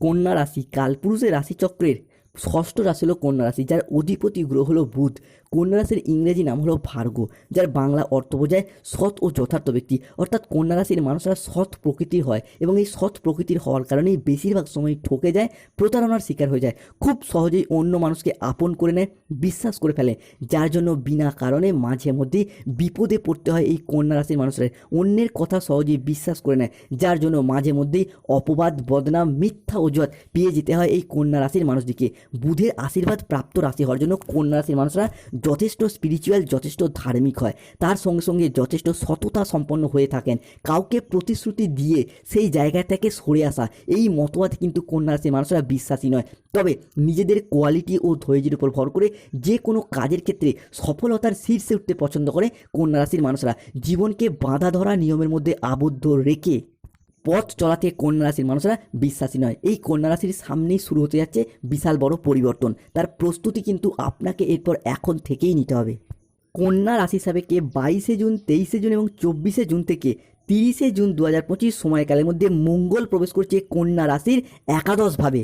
কন্যা রাশি কালপুরুষের রাশিচক্রের ষষ্ঠ রাশি হলো কন্যা রাশি, যার অধিপতি গ্রহ হলো বুধ। কন্যা রাশির ইংরেজি নাম হলো ভার্গ, যার বাংলা অর্থ বোঝায় সৎ ও যথার্থ ব্যক্তি। অর্থাৎ কন্যা রাশির মানুষরা সৎ প্রকৃতির হয় এবং এই সৎ প্রকৃতির হওয়ার কারণেই বেশিরভাগ সময় ঠকে যায়, প্রতারণার শিকার হয়ে যায়। খুব সহজেই অন্য মানুষকে আপন করে নেয়, বিশ্বাস করে ফেলে, যার জন্য বিনা কারণে মাঝে মধ্যেই বিপদে পড়তে হয় এই কন্যা রাশির মানুষরা। অন্যের কথা সহজেই বিশ্বাস করে নেয়, যার জন্য মাঝে মধ্যেই অপবাদ, বদনাম, মিথ্যা অজুহাত পেয়ে যেতে হয় এই কন্যা রাশির মানুষটিকে। বুধের আশীর্বাদ প্রাপ্ত রাশি হওয়ার জন্য কন্যা রাশির মানুষরা যথেষ্ট স্পিরিচুয়াল যথেষ্ট ধার্মিক হয়। তার সঙ্গে সঙ্গে যথেষ্ট সততা সম্পন্ন হয়ে থাকেন। কাউকে প্রতিশ্রুতি দিয়ে সেই জায়গা থেকে সরে আসা, এই মতবাদ কিন্তু কন্যা রাশির মানুষরা বিশ্বাসী নয়। তবে নিজেদের কোয়ালিটি ও ধৈর্যের উপর ভর করে যে কোনো কাজের ক্ষেত্রে সফলতার শীর্ষে উঠতে পছন্দ করে কন্যা রাশির মানুষরা। জীবনকে বাঁধা ধরা নিয়মের মধ্যে আবদ্ধ রেখে পথ চলাতে কন্যা রাশির মানুষরা বিশ্বাসী নয়। এই কন্যা রাশির সামনেই শুরু হতে যাচ্ছে বিশাল বড় পরিবর্তন। তার প্রস্তুতি কিন্তু আপনাকে এরপর এখন থেকেই নিতে হবে। কন্যা রাশি সাপেক্ষে বাইশে জুন, তেইশে জুন এবং চব্বিশে জুন থেকে তিরিশে জুন দু হাজার পঁচিশ সময়কালের মধ্যে মঙ্গল প্রবেশ করছে কন্যা রাশির একাদশভাবে।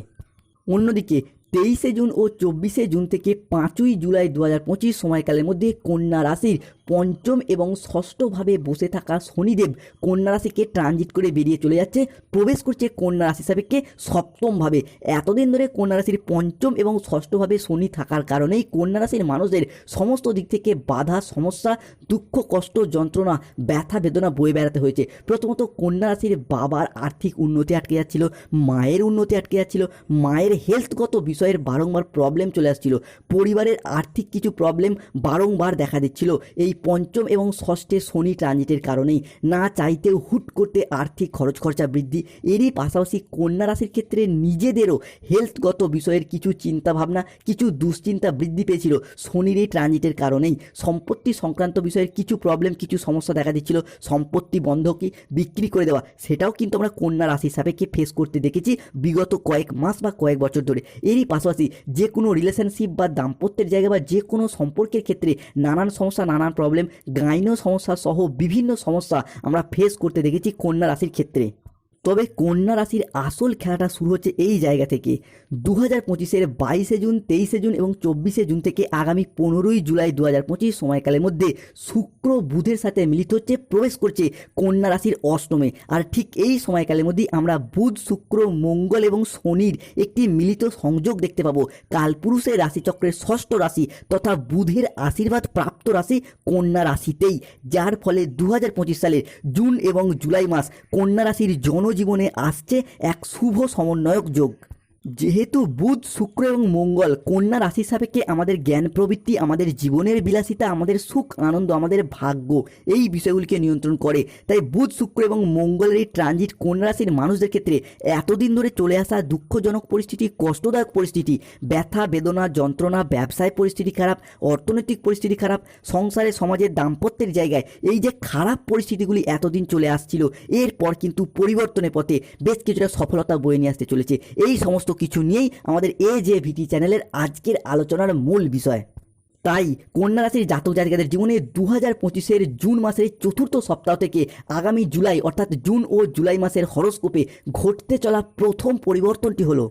অন্যদিকে তেইশে জুন ও চব্বিশে জুন থেকে পাঁচই জুলাই দু হাজার পঁচিশ সময়কালের মধ্যে কন্যা রাশির পঞ্চম এবং ষষ্ঠভাবে বসে থাকা শনিদেব কন্যা রাশিকে ট্রানজিট করে বেরিয়ে চলে যাচ্ছে। প্রবেশ করছে কন্যা রাশি সাপেক্ষে সপ্তমভাবে। এতদিন ধরে কন্যা রাশির পঞ্চম এবং ষষ্ঠভাবে শনি থাকার কারণেই কন্যা রাশির মানুষদের সমস্ত দিক থেকে বাধা, সমস্যা, দুঃখ, কষ্ট, যন্ত্রণা, ব্যথা, বেদনা বয়ে বেড়াতে হয়েছে। প্রথমত কন্যা রাশির বাবার আর্থিক উন্নতি আটকে যাচ্ছিল, মায়ের উন্নতি আটকে যাচ্ছিল, মায়ের হেলথগত বিষয়ের বারংবার প্রবলেম চলে আসছিল, পরিবারের আর্থিক কিছু প্রবলেম বারংবার দেখা দিচ্ছিল। এই পঞ্চম এবং ষষ্ঠে শনি ট্রানজিটের কারণেই না চাইতেও হুট করতে আর্থিক খরচ খরচা বৃদ্ধি। এরই পাশাপাশি কন্যা রাশির ক্ষেত্রে নিজেদেরও হেলথগত বিষয়ের কিছু চিন্তাভাবনা, কিছু দুশ্চিন্তা বৃদ্ধি পেয়েছিল। শনির এই ট্রানজিটের কারণেই সম্পত্তি সংক্রান্ত বিষয়ের কিছু প্রবলেম কিছু সমস্যা দেখা দিচ্ছিল। সম্পত্তি বন্ধকি বিক্রি করে দেওয়া, সেটাও কিন্তু আমরা কন্যা রাশি সাপেক্ষে ফেস করতে দেখেছি বিগত কয়েক মাস বা কয়েক বছর ধরে। এরই পাশাপাশি যে কোনো রিলেশনশিপ বা দাম্পত্যের জায়গা বা যে কোনো সম্পর্কের ক্ষেত্রে নানান সমস্যা, নানান প্রবলেম গাইনো সমস্যা সহ বিভিন্ন সমস্যা আমরা ফেস করতে দেখেছি কন্যা রাশির ক্ষেত্রে। তবে কন্যা রাশির আসল খেলাটা শুরু হচ্ছে এই জায়গা থেকে। দু হাজার পঁচিশের বাইশে জুন, তেইশে জুন এবং চব্বিশে জুন থেকে আগামী পনেরোই জুলাই দু হাজার পঁচিশ সময়কালের মধ্যে শুক্র বুধের সাথে মিলিত হচ্ছে, প্রবেশ করছে কন্যা রাশির অষ্টমে। আর ঠিক এই সময়কালের মধ্যেই আমরা বুধ, শুক্র, মঙ্গল এবং শনির একটি মিলিত সংযোগ দেখতে পাবো। কালপুরুষের রাশিচক্রের ষষ্ঠ রাশি তথা বুধের আশীর্বাদ প্রাপ্ত রাশি কন্যা রাশিতেই। যার ফলে দু হাজার পঁচিশ সালের জুন এবং জুলাই মাস কন্যা রাশির জনজীবনে আসছে এক শুভ সমন্বয়ক যোগ। যেহেতু বুধ, শুক্র এবং মঙ্গল কন্যা রাশি সাপেক্ষে আমাদের জ্ঞান প্রবৃত্তি, আমাদের জীবনের বিলাসিতা, আমাদের সুখ, আনন্দ, আমাদের ভাগ্য, এই বিষয়গুলিকে নিয়ন্ত্রণ করে। তাই বুধ, শুক্র এবং মঙ্গলের এই ট্রানজিট কন্যা রাশির মানুষদের ক্ষেত্রে এতদিন ধরে চলে আসা দুঃখজনক পরিস্থিতি, কষ্টদায়ক পরিস্থিতি, ব্যথা, বেদনা, যন্ত্রণা, ব্যবসায় পরিস্থিতি খারাপ, অর্থনৈতিক পরিস্থিতি খারাপ, সংসারে, সমাজের দাম্পত্যের জায়গায় এই যে খারাপ পরিস্থিতিগুলি এতদিন চলে আসছিল, এরপর কিন্তু পরিবর্তনের পথে বেশ কিছুটা সফলতা বয়ে নিয়ে আসতে চলেছে। এই সমস্ত কিছু নিয়েই আমাদের এ যে ভিটি চ্যানেলের আজকের আলোচনার মূল বিষয়। তাই কন্যা রাশির জাতক জাতিকাদের জীবনে দু হাজার পঁচিশের জুন মাসের চতুর্থ সপ্তাহ থেকে আগামী জুলাই, অর্থাৎ জুন ও জুলাই মাসের হরস্কোপে ঘটতে চলা প্রথম পরিবর্তনটি হলো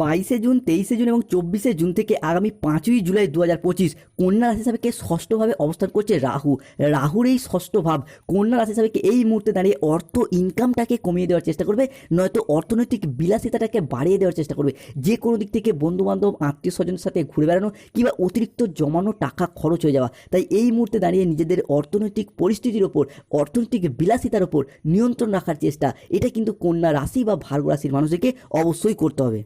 বাইশে জুন, তেইশে জুন এবং চব্বিশে জুন থেকে আগামী পাঁচই জুলাই দু হাজার পঁচিশ কন্যা রাশি সাপেক্ষে ষষ্ঠভাবে অবস্থান করছে রাহু। রাহুর এই ষষ্ঠ ভাব কন্যা রাশি সাপেক্ষে এই মুহূর্তে দাঁড়িয়ে অর্থ ইনকামটাকে কমিয়ে দেওয়ার চেষ্টা করবে, নয়তো অর্থনৈতিক বিলাসিতাটাকে বাড়িয়ে দেওয়ার চেষ্টা করবে। যে কোনো দিক থেকে বন্ধু বান্ধব আত্মীয় স্বজনের সাথে ঘুরে বেড়ানো কিংবা অতিরিক্ত জমানো টাকা খরচ হয়ে যাওয়া, তাই এই মুহূর্তে দাঁড়িয়ে নিজেদের অর্থনৈতিক পরিস্থিতির ওপর, অর্থনৈতিক বিলাসিতার ওপর নিয়ন্ত্রণ রাখার চেষ্টা, এটা কিন্তু কন্যা রাশি বা ভার্গ রাশির মানুষদেরকে অবশ্যই করতে হবে।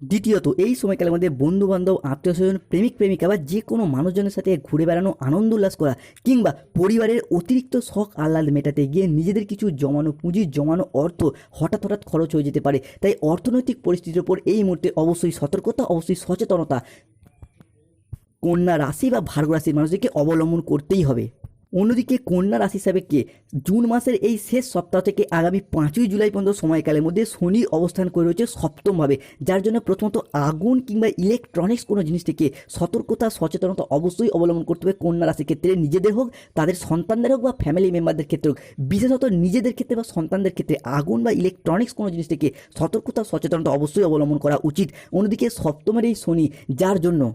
দ্বিতীয়ত, এই সময়কালের মধ্যে বন্ধু বান্ধব আত্মীয় স্বজন প্রেমিক, প্রেমিকা বা যে কোনো মানুষজনের সাথে ঘুরে বেড়ানো, আনন্দ উল্লাস করা কিংবা পরিবারের অতিরিক্ত শখ আহ্লাদ মেটাতে গিয়ে নিজেদের কিছু জমানো পুঁজি, জমানো অর্থ হঠাৎ হঠাৎ খরচ হয়ে যেতে পারে। তাই অর্থনৈতিক পরিস্থিতির ওপর এই মুহূর্তে অবশ্যই সতর্কতা, অবশ্যই সচেতনতা। কন্যা রাশি বা ভার্গ রাশির মানুষদেরকে অবলম্বন করতেই হবে। অন্যদিকে কন্যা রাশি সাপেক্ষে জুন মাসের এই শেষ সপ্তাহ থেকে আগামী পাঁচই জুলাই পর্যন্ত সময়কালের মধ্যে শনি অবস্থান করে রয়েছে সপ্তমভাবে। যার জন্য প্রথমত আগুন কিংবা ইলেকট্রনিক্স কোনো জিনিস থেকে সতর্কতা, সচেতনতা অবশ্যই অবলম্বন করতে হবে কন্যা রাশির ক্ষেত্রে। নিজেদের হোক, তাদের সন্তানদের হোক বা ফ্যামিলি মেম্বারদের ক্ষেত্রে হোক। বিশেষত নিজেদের ক্ষেত্রে বা সন্তানদের ক্ষেত্রে আগুন বা ইলেকট্রনিক্স কোনো জিনিস থেকে সতর্কতা, সচেতনতা অবশ্যই অবলম্বন করা উচিত। অন্যদিকে সপ্তমের এই শনি, যার জন্য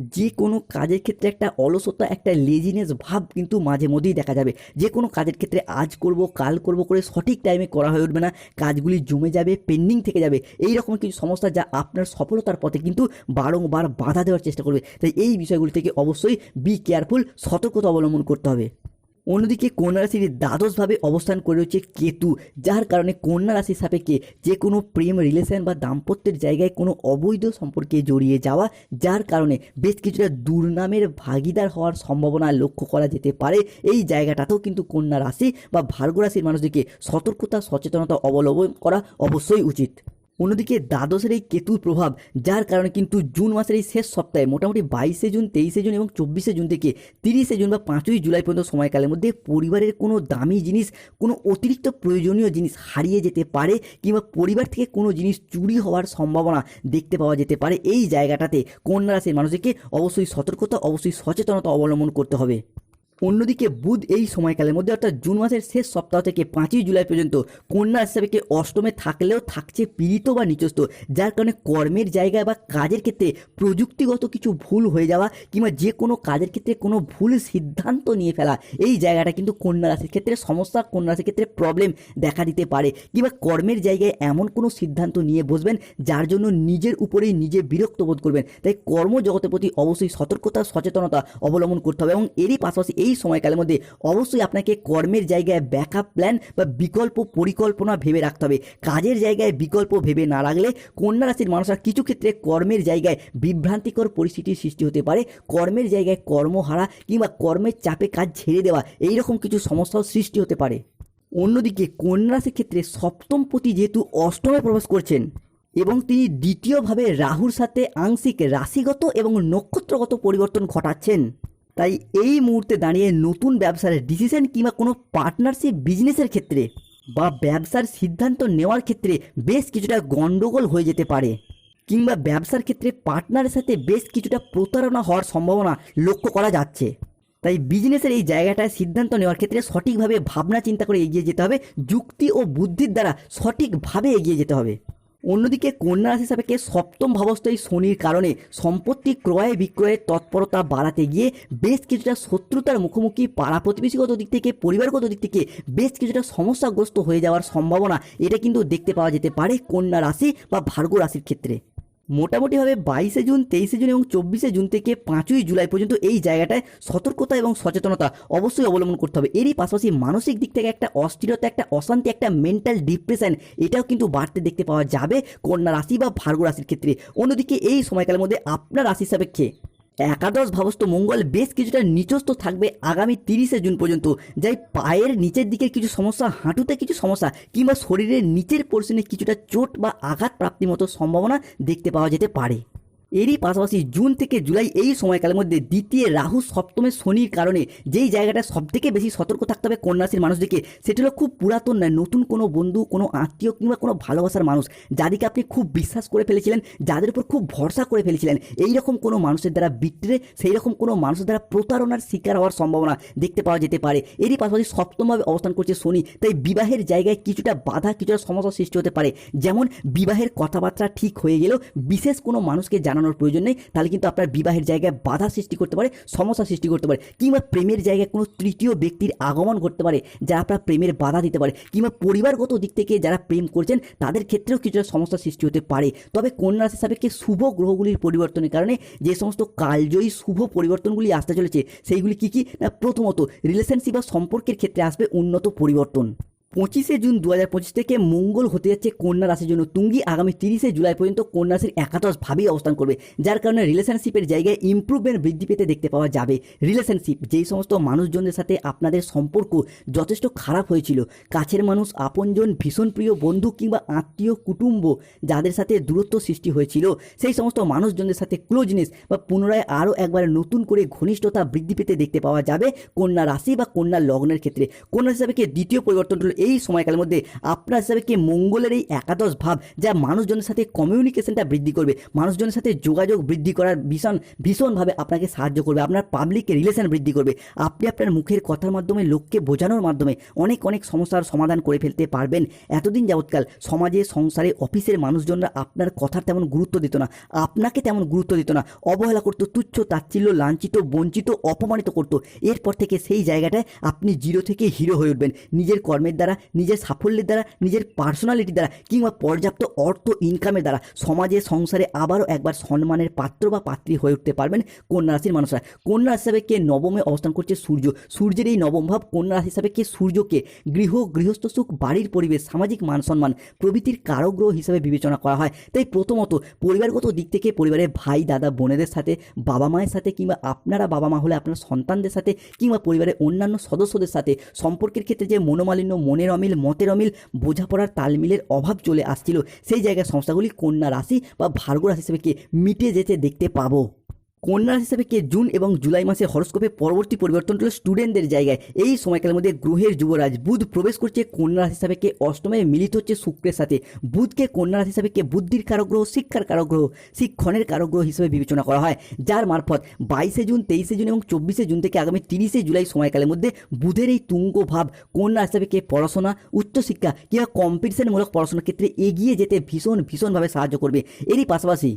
যে কোনো কাজের ক্ষেত্রে একটা অলসতা, একটা লেজিনেস ভাব কিন্তু মাঝে মধ্যেই দেখা যাবে। যে কোনো কাজের ক্ষেত্রে আজ করব, কাল করব করে সঠিক টাইমে করা হয়ে উঠবে না, কাজগুলি জমে যাবে পেন্ডিং থেকে যাবে। এই রকম কিছু সমস্যা যা আপনার সফলতার পথে কিন্তু বারংবার বাধা দেওয়ার চেষ্টা করবে। তাই এই বিষয়গুলি থেকে অবশ্যই বি কেয়ারফুল সতর্কতা অবলম্বন করতে হবে। অন্যদিকে কন্যা রাশির দ্বাদশভাবে অবস্থান করে রয়েছে কেতু, যার কারণে কন্যা রাশির সাপেক্ষে যে কোনো প্রেম রিলেশন বা দাম্পত্যের জায়গায় কোনো অবৈধ সম্পর্কে জড়িয়ে যাওয়া, যার কারণে বেশ কিছুটা দুর্নামের ভাগিদার হওয়ার সম্ভাবনা লক্ষ্য করা যেতে পারে। এই জায়গাটাতেও কিন্তু কন্যা রাশি বা ভার্গ রাশির মানুষদেরকে সতর্কতা, সচেতনতা অবলম্বন করা অবশ্যই উচিত। অন্যদিকে দ্বাদশের এই কেতুর প্রভাব, যার কারণে কিন্তু জুন মাসের এই শেষ সপ্তাহে মোটামুটি বাইশে জুন, তেইশে জুন এবং চব্বিশে জুন থেকে তিরিশে জুন বা পাঁচই জুলাই পর্যন্ত সময়কালের মধ্যে পরিবারের কোনো দামি জিনিস, কোনো অতিরিক্ত প্রয়োজনীয় জিনিস হারিয়ে যেতে পারে কিংবা পরিবার থেকে কোনো জিনিস চুরি হওয়ার সম্ভাবনা দেখতে পাওয়া যেতে পারে। এই জায়গাটাতে কন্যা রাশির মানুষকে অবশ্যই সতর্কতা, অবশ্যই সচেতনতা অবলম্বন করতে হবে। অন্যদিকে বুধ এই সময়কালের মধ্যে, অর্থাৎ জুন মাসের শেষ সপ্তাহ থেকে পাঁচই জুলাই পর্যন্ত কন্যা হিসাবে অষ্টমে থাকলেও থাকছে পীড়িত বা নিচস্ত যার কারণে কর্মের জায়গায় বা কাজের ক্ষেত্রে প্রযুক্তিগত কিছু ভুল হয়ে যাওয়া কিংবা যে কোনো কাজের ক্ষেত্রে কোনো ভুল সিদ্ধান্ত নিয়ে ফেলা, এই জায়গাটা কিন্তু কন্যা রাশির ক্ষেত্রে সমস্যা, কন্যা রাশির ক্ষেত্রে প্রবলেম দেখা দিতে পারে। কিংবা কর্মের জায়গায় এমন কোনো সিদ্ধান্ত নিয়ে বসবেন, যার জন্য নিজের উপরেই নিজে বিরক্ত বোধ করবেন। তাই কর্মজগতের প্রতি অবশ্যই সতর্কতা, সচেতনতা অবলম্বন করতে হবে এবং এরই পাশাপাশি এই সময়কালের মধ্যে অবশ্যই আপনাকে কর্মের জায়গায় ব্যাকআপ প্ল্যান বা বিকল্প পরিকল্পনা ভেবে রাখতে হবে। কাজের জায়গায় বিকল্প ভেবে না রাখলে কন্যা রাশির মানুষরা কিছু ক্ষেত্রে কর্মের জায়গায় বিভ্রান্তিকর পরিস্থিতির সৃষ্টি হতে পারে। কর্মের জায়গায় কর্মহারা কিংবা কর্মের চাপে কাজ ছেড়ে দেওয়া এই রকম কিছু সমস্যাও সৃষ্টি হতে পারে। অন্যদিকে কন্যা রাশির ক্ষেত্রে সপ্তম পতি যেহেতু অষ্টমে প্রবেশ করছেন এবং তিনি দ্বিতীয়ভাবে রাহুর সাথে আংশিক রাশিগত এবং নক্ষত্রগত পরিবর্তন ঘটাচ্ছেন। তাই এই মুহূর্তে দাঁড়িয়ে নতুন ব্যবসার ডিসিশন কিংবা কোনো পার্টনারশিপ বিজনেসের ক্ষেত্রে বা ব্যবসার সিদ্ধান্ত নেওয়ার ক্ষেত্রে বেশ কিছুটা গণ্ডগোল হয়ে যেতে পারে। কিংবা ব্যবসার ক্ষেত্রে পার্টনারের সাথে বেশ কিছুটা প্রতারণা হওয়ার সম্ভাবনা লক্ষ্য করা যাচ্ছে। তাই বিজনেসের এই জায়গাটায় সিদ্ধান্ত নেওয়ার ক্ষেত্রে সঠিকভাবে ভাবনা চিন্তা করে এগিয়ে যেতে হবে, যুক্তি ও বুদ্ধির দ্বারা সঠিকভাবে এগিয়ে যেতে হবে। অন্যদিকে কন্যা রাশি সাপেক্ষে সপ্তম ভাবস্থ এই শনির কারণে সম্পত্তি ক্রয় বিক্রয়ের তৎপরতা বাড়াতে গিয়ে বেশ কিছুটা শত্রুতার মুখোমুখি পাড়া প্রতিবেশীগত দিক থেকে, পরিবারগত দিক থেকে বেশ কিছুটা সমস্যাগ্রস্ত হয়ে যাওয়ার সম্ভাবনা এটা কিন্তু দেখতে পাওয়া যেতে পারে কন্যা রাশি বা ভার্গ রাশির ক্ষেত্রে। মোটামুটিভাবে বাইশে জুন, তেইশে জুন এবং চব্বিশে জুন থেকে পাঁচই জুলাই পর্যন্ত এই জায়গাটায় সতর্কতা এবং সচেতনতা অবশ্যই অবলম্বন করতে হবে। এরই পাশাপাশি মানসিক দিক থেকে একটা অস্থিরতা, একটা অশান্তি, একটা মেন্টাল ডিপ্রেশন এটাও কিন্তু বাড়তে দেখতে পাওয়া যাবে। কন্যা রাশি বা ভার্গ রাশির ক্ষেত্রে। অন্যদিকে এই সময়কালের মধ্যে আপনার রাশির সাপেক্ষে একাদশ ভাবস্থ মঙ্গল বেশ কিছুটা নিচস্থ থাকবে আগামী তিরিশে জুন পর্যন্ত। যাই পায়ের নিচের দিকে কিছু সমস্যা, হাঁটুতে কিছু সমস্যা, কিংবা শরীরের নিচের পোর্শনে কিছুটা চোট বা আঘাত প্রাপ্তির মতো সম্ভাবনা দেখতে পাওয়া যেতে পারে। এরই পাশাপাশি জুন থেকে জুলাই এই সময়কালের মধ্যে দ্বিতীয় রাহু সপ্তমে শনির কারণে যেই জায়গাটা সবথেকে বেশি সতর্ক থাকতে হবে কন্যাশ্রীর মানুষদেরকে, সেটি হলো খুব পুরাতন নয়, নতুন কোনো বন্ধু, কোনো আত্মীয় কিংবা কোনো ভালোবাসার মানুষ যাদেরকে আপনি খুব বিশ্বাস করে ফেলেছিলেন, যাদের উপর খুব ভরসা করে ফেলেছিলেন। এই রকম কোনো মানুষের দ্বারা বিক্রে সেই রকম কোনো মানুষের দ্বারা প্রতারণার শিকার হওয়ার সম্ভাবনা দেখতে পাওয়া যেতে পারে। এরই পাশাপাশি সপ্তমভাবে অবস্থান করছে শনি, তাই বিবাহের জায়গায় কিছুটা বাধা, কিছুটা সমস্যার সৃষ্টি হতে পারে। যেমন, বিবাহের কথাবার্তা ঠিক হয়ে গেলেও বিশেষ কোনো মানুষকে জানানোর প্রয়োজন নেই, তাহলে কিন্তু আপনার বিবাহের জায়গায় বাধা সৃষ্টি করতে পারে, সমস্যা সৃষ্টি করতে পারে, কিংবা প্রেমের জায়গায় কোনো তৃতীয় ব্যক্তির আগমন ঘটতে পারে, যারা আপনার প্রেমের বাধা দিতে পারে, কিংবা পরিবারগত দিক থেকে যারা প্রেম করছেন, তাদের ক্ষেত্রেও কিছুটা সমস্যা সৃষ্টি হতে পারে। তবে কন্যা রাশি সাপেক্ষে শুভ গ্রহগুলির পরিবর্তনের কারণে যে সমস্ত কালজয়ী শুভ পরিবর্তনগুলি আসতে চলেছে, সেইগুলি কী কী? না, প্রথমত রিলেশনশিপ বা সম্পর্কের ক্ষেত্রে আসবে উন্নত পরিবর্তন। পঁচিশে জুন দু হাজার পঁচিশ থেকে মঙ্গল হতে যাচ্ছে কন্যা রাশির জন্য। তুঙ্গি আগামী তিরিশে জুলাই পর্যন্ত কন্যা রাশির একাদশ ভাবেই অবস্থান করবে, যার কারণে রিলেশনশিপের জায়গায় ইমপ্রুভমেন্ট বৃদ্ধি পেতে দেখতে পাওয়া যাবে। রিলেশনশিপ যেই সমস্ত মানুষজনদের সাথে আপনাদের সম্পর্ক যথেষ্ট খারাপ হয়েছিল, কাছের মানুষ, আপনজন, ভীষণ প্রিয় বন্ধু কিংবা আত্মীয়, কুটুম্ব, যাদের সাথে দূরত্ব সৃষ্টি হয়েছিল, সেই সমস্ত মানুষজনদের সাথে ক্লোজনেস বা পুনরায় আরও একবার নতুন করে ঘনিষ্ঠতা বৃদ্ধি পেতে দেখতে পাওয়া যাবে কন্যা রাশি বা কন্যা লগ্নের ক্ষেত্রে। কন্যা হিসাবে দ্বিতীয় পরিবর্তন হলো এই সময়কালের মধ্যে আপনার হিসাবে কি মঙ্গলের এই একাদশ ভাব যা মানুষজনের সাথে কমিউনিকেশনটা বৃদ্ধি করবে, মানুষজনের সাথে যোগাযোগ বৃদ্ধি করার ভীষণ, ভীষণভাবে আপনাকে সাহায্য করবে, আপনার পাবলিক রিলেশন বৃদ্ধি করবে। আপনি আপনার মুখের কথার মাধ্যমে, লোককে বোঝানোর মাধ্যমে অনেক অনেক সমস্যার সমাধান করে ফেলতে পারবেন। এতদিন যাবৎকাল সমাজে, সংসারে, অফিসের মানুষজনরা আপনার কথার তেমন গুরুত্ব দিত না, আপনাকে তেমন গুরুত্ব দিত না। অবহেলা করতো, তুচ্ছ, তাচ্ছিল্য, লাঞ্ছিত, বঞ্চিত, অপমানিত করতো। এরপর থেকে সেই জায়গাটায় আপনি জিরো থেকে হিরো হয়ে উঠবেন। নিজের কর্মের দ্বারা নিজের সাফল্যের দ্বারা, নিজের পার্সোনালিটি দ্বারা, কিংবা পর্যাপ্ত অর্থ ইনকামের দ্বারা সমাজে, সংসারে আবারও একবার সম্মানের পাত্র বা পাত্রী হয়ে উঠতে পারবেন কন্যা রাশির মানুষরা। কন্যা রাশি হিসাবে কে নবমে অবস্থান করছে? সূর্য। সূর্যের এই নবম ভাব কন্যা রাশি হিসাবে কে? সূর্যকে। গৃহ, গৃহস্থ সুখ, বাড়ির পরিবেশ, সামাজিক মান সম্মান, প্রভৃতির কারগ্রহ হিসাবে বিবেচনা করা হয়। তাই প্রথমত পরিবারগত দিক থেকে পরিবারের ভাই, দাদা, বোনেদের সাথে, বাবা মায়ের সাথে, কিংবা আপনারা বাবা মা হলে আপনার সন্তানদের সাথে, কিংবা পরিবারের অন্যান্য সদস্যদের সাথে, সম্পর্কের ক্ষেত্রে যে মনোমালিন্য মনের অমিল, মতের অমিল, বোঝাপড়ার তালমিলের অভাব চলে আসছিল। সেই জায়গায় সংস্থাগুলি কন্যা রাশি বা ভার্গ রাশি হিসেবে মিটে যেতে দেখতে পাবো। কন্যা হিসাবে কে জুন এবং জুলাই মাসে হরস্কোপে পরবর্তী পরিবর্তন হলো স্টুডেন্টদের জায়গায়? এই সময়কালের মধ্যে গ্রহের যুবরাজ বুধ প্রবেশ করছে কন্যা হিসাবে কে অষ্টমে, মিলিত হচ্ছে শুক্রের সাথে। বুধকে কন্যা হিসাবে কে বুদ্ধির কারগ্রহ, শিক্ষার কারগ্রহ, শিক্ষণের কারগ্রহ হিসেবে বিবেচনা করা হয়। যার মারফত বাইশে জুন, তেইশে জুন এবং চব্বিশে জুন থেকে আগামী তিরিশে জুলাই সময়কালের মধ্যে বুধের এই তুঙ্গ ভাব কন্যা হিসাবে কে পড়াশোনা, উচ্চশিক্ষা কিংবা কম্পিটিশনমূলক পড়াশোনার ক্ষেত্রে এগিয়ে যেতে ভীষণ, ভীষণভাবে সাহায্য করবে। এরই পাশাপাশি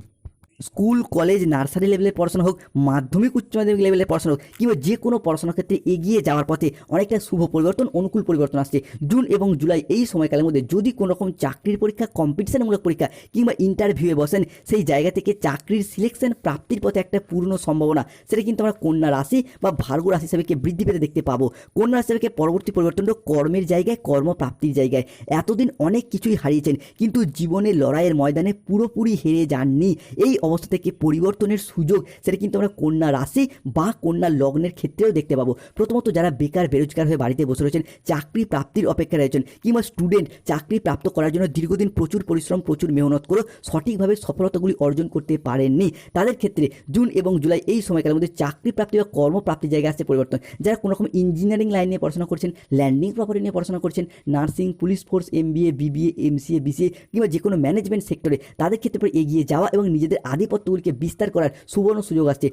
স্কুল, কলেজ, নার্সারি লেভেলের পড়াশোনা হোক, মাধ্যমিক, উচ্চ মাধ্যমিক লেভেলের পড়াশোনা হোক, কিংবা যে কোনো পড়াশোনার ক্ষেত্রে এগিয়ে যাওয়ার পথে অনেকটা শুভ পরিবর্তন, অনুকূল পরিবর্তন আসছে। জুন এবং জুলাই এই সময়কালের মধ্যে যদি কোনো রকম চাকরির পরীক্ষা কম্পিটিশনমূলক পরীক্ষা, কিংবা ইন্টারভিউয়ে বসেন, সেই জায়গা থেকে চাকরির সিলেকশন প্রাপ্তির পথে একটা পূর্ণ সম্ভাবনা। সেটা কিন্তু আমরা কন্যা রাশি বা ভার্গ রাশি হিসেবেকে বৃদ্ধি পেতে দেখতে পাবো। কন্যা রাশি হিসেবে পরবর্তী পরিবর্তন কর্মের জায়গায়, কর্মপ্রাপ্তির জায়গায়। এতদিন অনেক কিছুই হারিয়েছেন, কিন্তু জীবনে লড়াইয়ের ময়দানে পুরোপুরি হেরে যাননি। এই অবস্থা থেকে পরিবর্তনের সুযোগ সেটা কিন্তু আমরা কন্যা রাশি বা কন্যা লগ্নের ক্ষেত্রেও দেখতে পাবো। প্রথমত যারা বেকার, বেরোজগার হয়ে বাড়িতে বসে রয়েছেন, চাকরি প্রাপ্তির অপেক্ষায় রয়েছেন কিংবা স্টুডেন্ট চাকরি প্রাপ্ত করার জন্য দীর্ঘদিন প্রচুর পরিশ্রম, প্রচুর মেহনত করে সঠিকভাবে সফলতাগুলি অর্জন করতে পারেননি। তাদের ক্ষেত্রে জুন এবং জুলাই এই সময়কালের মধ্যে চাকরি প্রাপ্তি বা কর্মপ্রাপ্তির জায়গায় আসছে পরিবর্তন। যারা কোনো রকম ইঞ্জিনিয়ারিং লাইন নিয়ে পড়াশোনা করছেন ল্যান্ডিং প্রপার্টি নিয়ে পড়াশোনা করছেন nursing police force MBA BBA MCA BCA কিংবা যে কোনো ম্যানেজমেন্ট সেক্টরে তাদের ক্ষেত্রে এগিয়ে যাওয়া এবং নিজেদের আধিপত্যগুলিকে বিস্তার করার সুবর্ণ সুযোগ আসছে।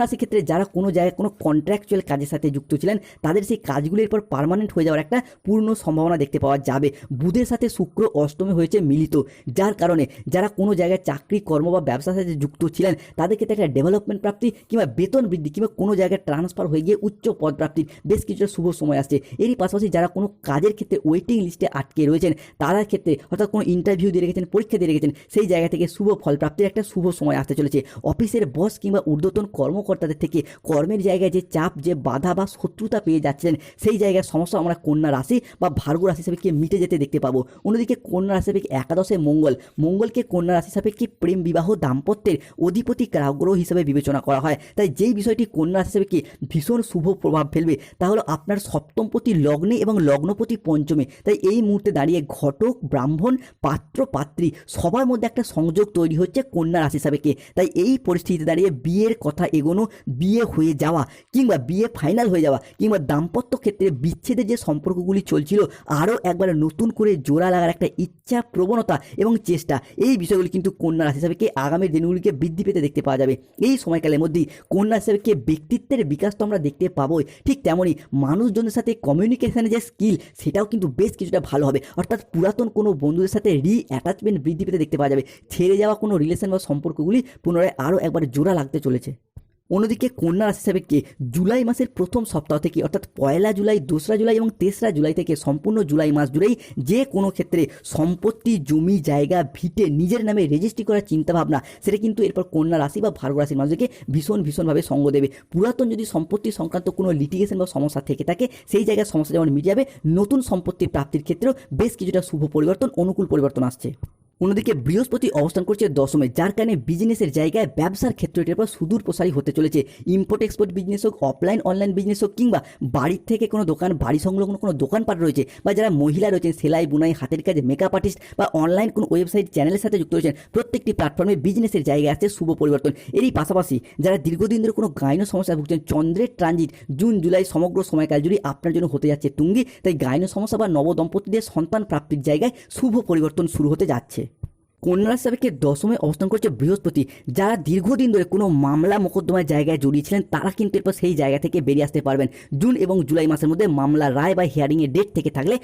রাশির ক্ষেত্রে যারা কোনো জায়গায় কোনো কন্ট্রাকচুয়াল কাজের সাথে যুক্ত ছিলেন, তাদের সেই কাজগুলির পর পার্মানেন্ট হয়ে যাওয়ার একটা পূর্ণ সম্ভাবনা দেখতে পাওয়া যাবে। বুধের সাথে শুক্র অষ্টমে হয়েছে মিলিত, যার কারণে যারা কোনো জায়গায় চাকরি, কর্ম বা ব্যবসার সাথে যুক্ত ছিলেন, তাদের ক্ষেত্রে একটা ডেভেলপমেন্ট প্রাপ্তি কিংবা বেতন বৃদ্ধি কিংবা কোনো জায়গায় ট্রান্সফার হয়ে গিয়ে উচ্চ পদ প্রাপ্তির বেশ কিছুটা শুভ সময় আসছে। এরই পাশাপাশি যারা কোনো কাজের ক্ষেত্রে ওয়েটিং লিস্টে আটকে রয়েছেন তাদের ক্ষেত্রে অর্থাৎ কোনো ইন্টারভিউ দিয়ে রেখেছেন, পরীক্ষা দিয়ে রেখেছেন, সেই জায়গা থেকে শুভ ফল প্রাপ্তির একটা শুভ সময় আসতে চলেছে। অফিসের বস কিংবা ঊর্ধ্বতন কর্মকর্তাদের থেকে কর্মের জায়গায় যে চাপ, যে বাধা বা শত্রুতা পেয়ে যাচ্ছেন, সেই জায়গায় সমস্যা আমরা কন্যা রাশি বা ভার্গ রাশি কি মিটে যেতে দেখতে পাবো? অন্যদিকে কন্যা রাশি হিসাবে একাদশে মঙ্গল। মঙ্গলকে কন্যা রাশি কি প্রেম, বিবাহ, দাম্পত্যের অধিপতি গ্রহ হিসাবে বিবেচনা করা হয়। তাই যেই বিষয়টি কন্যা রাশি কি ভীষণ শুভ প্রভাব ফেলবে তা হলো আপনার সপ্তমপতি লগ্নে এবং লগ্নপতি পঞ্চমে। তাই এই মুহূর্তে দাঁড়িয়ে ঘটক, ব্রাহ্মণ, পাত্র, পাত্রী সবার মধ্যে একটা সংযোগ তৈরি হচ্ছে কন্যা রাশি হিসাবে কি? তাই এই পরিস্থিতিতে দাঁড়িয়ে বিয়ের কথা এগোনো, বিয়ে হয়ে যাওয়া কিংবা বিয়ে ফাইনাল হয়ে যাওয়া কিংবা দাম্পত্য ক্ষেত্রে বিচ্ছেদের যে সম্পর্কগুলি চলছিল, আরও একবার নতুন করে জোড়া লাগার একটা ইচ্ছা প্রবণতা এবং চেষ্টা, এই বিষয়গুলি কিন্তু কন্যা রাশি হিসাবে আগামী দিনগুলিকে বৃদ্ধি পেতে দেখতে পাওয়া যাবে। এই সময়কালের মধ্যেই কন্যা হিসাবে ব্যক্তিত্বের বিকাশ তো আমরা দেখতে পাবোই, ঠিক তেমনই মানুষজনের সাথে কমিউনিকেশনের যে স্কিল সেটাও কিন্তু বেশ কিছুটা ভালো হবে। অর্থাৎ পুরাতন কোনো বন্ধুদের সাথে রি অ্যাটাচমেন্ট বৃদ্ধি পেতে দেখতে পাওয়া যাবে। ছেড়ে যাওয়া কোনো রিলেশন বা সম্পর্কগুলি পুনরায় আরও একবার জোড়া লাগতে চলেছে। অন্যদিকে কন্যা রাশি হিসাবে জুলাই মাসের প্রথম সপ্তাহ থেকে, অর্থাৎ পয়লা জুলাই, দোসরা জুলাই এবং তেসরা জুলাই থেকে সম্পূর্ণ জুলাই মাস জুড়েই যে কোনো ক্ষেত্রে সম্পত্তি, জমি, জায়গা, ভিটে নিজের নামে রেজিস্ট্রি করার চিন্তাভাবনা, সেটা কিন্তু এরপর কন্যা রাশি বা ভার্গ রাশির মানুষদেরকে ভীষণ, ভীষণভাবে সঙ্গ দেবে। পুরাতন যদি সম্পত্তি সংক্রান্ত কোনো লিটিগেশন বা সমস্যা থেকে থাকে, সেই জায়গায় সমস্যা যেমন মিটে যাবে, নতুন সম্পত্তির প্রাপ্তির ক্ষেত্রেও বেশ কিছুটা শুভ পরিবর্তন, অনুকূল পরিবর্তন আসছে। অন্যদিকে বৃহস্পতি অবস্থান করছে দশমে, যার কারণে বিজনেসের জায়গায় ব্যবসার ক্ষেত্রে এটার পর সুদূর প্রসারী হতে চলেছে। ইম্পোর্ট এক্সপোর্ট বিজনেস হোক অফলাইন অনলাইন বিজনেস হোক, কিংবা বাড়ির থেকে কোনো দোকান, বাড়ি সংলগ্ন কোনো দোকানপাট রয়েছে, বা যারা মহিলা রয়েছেন, সেলাই, বুনাই, হাতের কাজে মেকআপ আর্টিস্ট বা অনলাইন কোনো ওয়েবসাইট চ্যানেলের সাথে যুক্ত রয়েছেন, প্রত্যেকটি প্ল্যাটফর্মে বিজনেসের জায়গায় আছে শুভ পরিবর্তন। এরই পাশাপাশি যারা দীর্ঘদিন ধরে কোনো গাইনো সমস্যায় ভুগছেন, চন্দ্রের ট্রানজিট জুন জুলাই সমগ্র সময়কাল জুড়ে আপনার জন্য হতে যাচ্ছে তুঙ্গি তাই গাইনো সমস্যা বা নবদম্পতিদের সন্তান প্রাপ্তির জায়গায় শুভ পরিবর্তন শুরু হতে যাচ্ছে। কন্যা রাশি দশমে অবস্থান করছে বৃহস্পতি। যারা দীর্ঘদিন ধরে কোনো মামলা মোকদ্দমায় জায়গায় জড়িয়েছিলেন তারা কিন্তু এরপর সেই জায়গা থেকে বেরিয়ে আসতে পারবেন। জুন এবং জুলাই মাসের মধ্যে মামলা রায় বা হিয়ারিংয়ের ডেট থেকে থাকলে